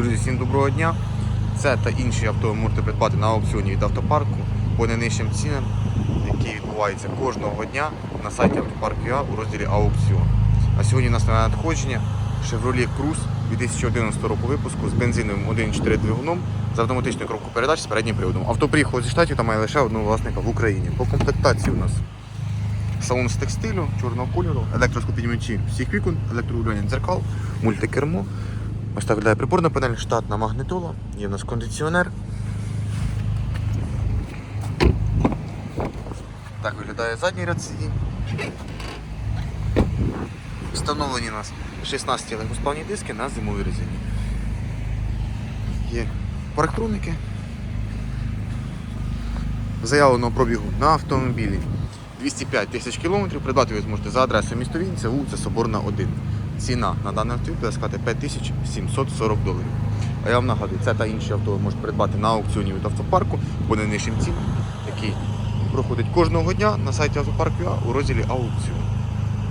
Друзі, всім доброго дня. Це та інші авто ви можете придбати на аукціоні від автопарку по найнижчим цінам, які відбуваються кожного дня на сайті автопарку ЮА у розділі аукціон. А сьогодні у нас на надходження Chevrolet Cruze 2011 року випуску з бензиновим 1.4 двигуном з автоматичною коробкою передач з переднім приводом. Авто приїхало зі штатів та має лише одного власника в Україні. По комплектації у нас салон з текстилю, чорного кольору, електроскопіднімачі всіх вікон, електрорулювання дзеркал, мультикермо. Ось так виглядає приборна панель, штатна магнитола, є в нас кондиціонер. Так виглядає задній ряд сидінь. Встановлені у нас 16 легкосплавні диски на зимовій резині. Є парктроники. Заявленого пробігу на автомобілі 205 тисяч кілометрів. Придбати ви зможете за адресою місто Вінниця, вулиця Соборна 1. Ціна на даний автівку, буде сказати, 5740 доларів. А я вам нагадую, це та інші авто ви можете придбати на аукціоні від автопарку по найнижчим цінам, який проходить кожного дня на сайті автопарку у розділі аукціон.